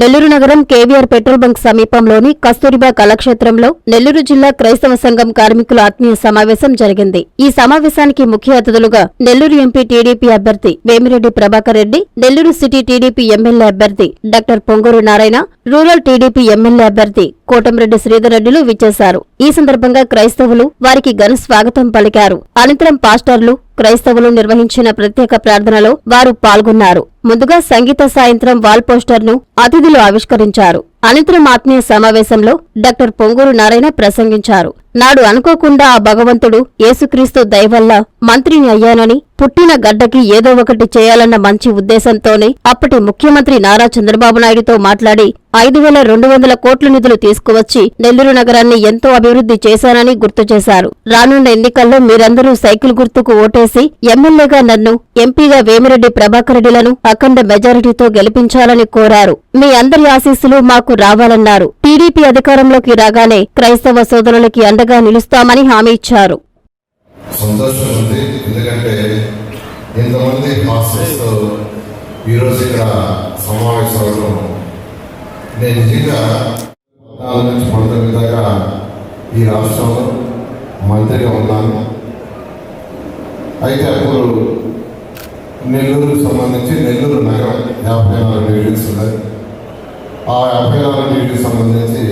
నెల్లూరు నగరం KVR petrol bunk సమీపంలోని కస్తూరిబా కళాక్షేత్రంలో నెల్లూరు జిల్లా క్రైస్తవ సంఘం కార్మికుల ఆత్మీయ సమావేశం జరిగింది. ఈ సమావేశానికి ముఖ్య అతిథులుగా నెల్లూరు ఎంపీ టీడీపీ అభ్యర్థి Vemireddy Prabhakar Reddy Nellore city TDP MLA అభ్యర్థి doctor Ponguru Narayana rural TDP MLA అభ్యర్థి కోటంరెడ్డి శ్రీధర్రెడ్డిలు విచ్చేశారు. ఈ సందర్భంగా క్రైస్తవులు వారికి ఘన స్వాగతం పలికారు. అనంతరం పాస్టర్లు క్రైస్తవులు నిర్వహించిన ప్రత్యేక ప్రార్థనలో వారు పాల్గొన్నారు. ముందుగా సంగీత సాయంత్రం వాల్ పోస్టర్ను అతిథులు ఆవిష్కరించారు. అనంతరం ఆత్మీయ సమావేశంలో డాక్టర్ పొంగూరు నారాయణ ప్రసంగించారు. నాడు అనుకోకుండా ఆ భగవంతుడు యేసుక్రీస్తు దయవల్ల మంత్రిని అయ్యానని పుట్టిన గడ్డకి ఏదో ఒకటి చేయాలన్న మంచి ఉద్దేశంతోనే అప్పటి ముఖ్యమంత్రి నారా చంద్రబాబు నాయుడుతో మాట్లాడి ఐదు వేల రెండు వందల కోట్ల నిధులు తీసుకువచ్చి నెల్లూరు నగరాన్ని ఎంతో అభివృద్ధి చేశానని గుర్తు చేశారు. రానున్న ఎన్నికల్లో మీరందరూ సైకిల్ గుర్తుకు ఓటేసి ఎమ్మెల్యేగా నన్ను ఎంపీగా వేమిరెడ్డి ప్రభాకర్ రెడ్డిలను అఖండ మెజారిటీతో గెలిపించాలని కోరారు. మీ అందరి ఆశీస్సులు మాకు రావాలన్నారు. టీడీపీ అధికారంలోకి రాగానే క్రైస్తవ సోదరులకి అండగా నిలుస్తామని హామీ ఇచ్చారు. ఈరోజు ఇక్కడ సమావేశం అవడం నేను నిజంగా నుంచి పంతొమ్మిది దాకా ఈ రాష్ట్రంలో మంత్రిగా ఉన్నాను. అయితే అప్పుడు నెల్లూరుకు సంబంధించి నెల్లూరు నగరం యాభై నాలుగు డివిజన్స్ ఉన్నాయి ఆ యాభై నాలుగు సంబంధించి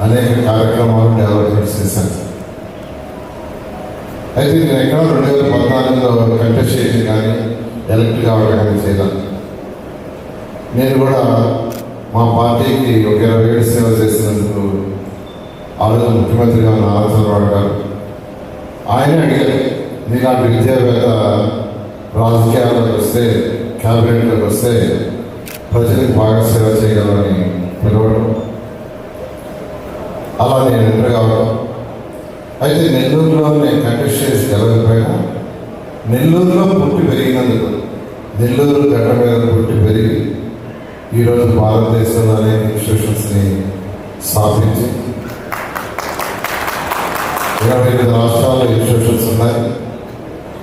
అనేక కార్యక్రమాలు డెవలప్మెంట్ చేశాను అయితే నేను ఎక్కడ రెండు వేల పద్నాలుగులో కంటెస్ట్ చేసి కానీ ఎలక్ట్ కావడం కానీ చేయలేదు నేను కూడా మా పార్టీకి ఒక ఇరవై ఏడు సేవ చేసినందుకు ఆ రోజు ముఖ్యమంత్రిగా ఉన్న నారా చంద్రబాబు గారు ఆయన అడిగారు నీలాంటి విద్యావేత్త రాజకీయాల్లోకి వస్తే క్యాబినెట్లోకి వస్తే ప్రజలకు బాగా సేవ చేయగలరని పిలవడం. అలా నేను ఎంటర్ కావడం. అయితే నెల్లూరులో నేను కంటెస్ట్ చేసి గెలవకపోయినా నెల్లూరులో పుట్టి పెరిగినందుకు నెల్లూరు గడ్డ మీద పుట్టి పెరిగి ఈరోజు భారతదేశంలో అనేక ఇన్స్టిట్యూషన్స్ని స్థాపించి ఇరవై ఐదు రాష్ట్రాల్లో ఇన్స్టిట్యూషన్స్ ఉన్నాయి.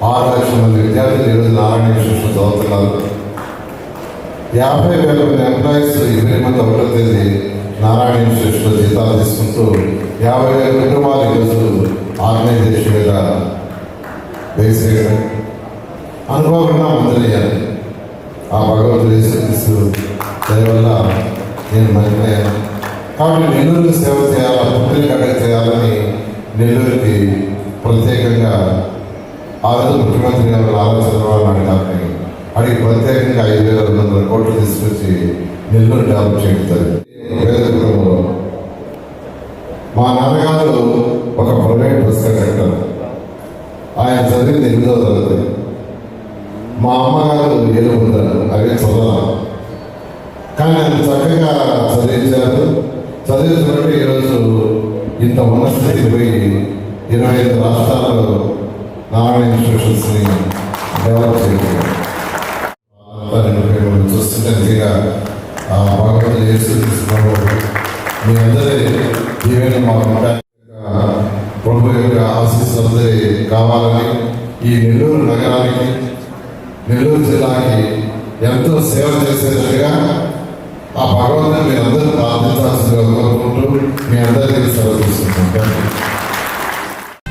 ఆరు లక్షల మంది విద్యార్థులు ఈరోజు నారాయణ ఇన్స్టిట్యూషన్ చదువుతున్నారు. యాభై వేల మంది ఎంప్లాయీస్ ఇరవై మంది ఒకటో తేదీ నారాయణ ఇన్స్టిట్యూట్లో జీతాలు తీసుకుంటూ యాభై వేల కుటుంబాలు ఈరోజు ఆర్గనైజేషన్ మీద వేసేయడం అనుభవంగా మొదలయ్యాను. ఆ భగవంతుడు యేసుక్రీస్తు దయ నేను మరిపోయాను కాబట్టి నెల్లూరుకి సేవ చేయాలా పుట్టిన కట్ట చేయాలని నెల్లూరుకి ప్రత్యేకంగా ఆ రోజు ముఖ్యమంత్రి గారు ఆలోచన వాళ్ళు అడిగారు గారిని అడిగి ప్రత్యేకంగా ఐదు వేల రెండు వందల కోట్లు తీసుకొచ్చి నెల్లూరు డెవలప్ చేస్తారు మా నాన్నగారు ఒక ప్రైవేట్ బస్ కండక్టర్ ఆయన చదివింది ఎనిమిదవ తరగతి. మా అమ్మగారు ఏలుగుంటారు అవే చదవాలి. కానీ ఆయన చక్కగా చదివించారు. చదివించినట్టు ఈరోజు ఇంత ఉన్న స్థితికి పోయి ఇరవై ఐదు రాష్ట్రాల్లో నారాయణ ఇన్స్టిట్యూషన్స్ని డెవలప్ చూస్తుంటే నిజంగా ఆ భగవంతుడు చేసి మీ అందరి దీవెన మాకు ప్రభు యొక్క కావాలని ఈ నెల్లూరు నగరానికి నెల్లూరు జిల్లాకి ఎంతో సేవ చేసేటట్టుగా ఆ భగవంతుని మీరు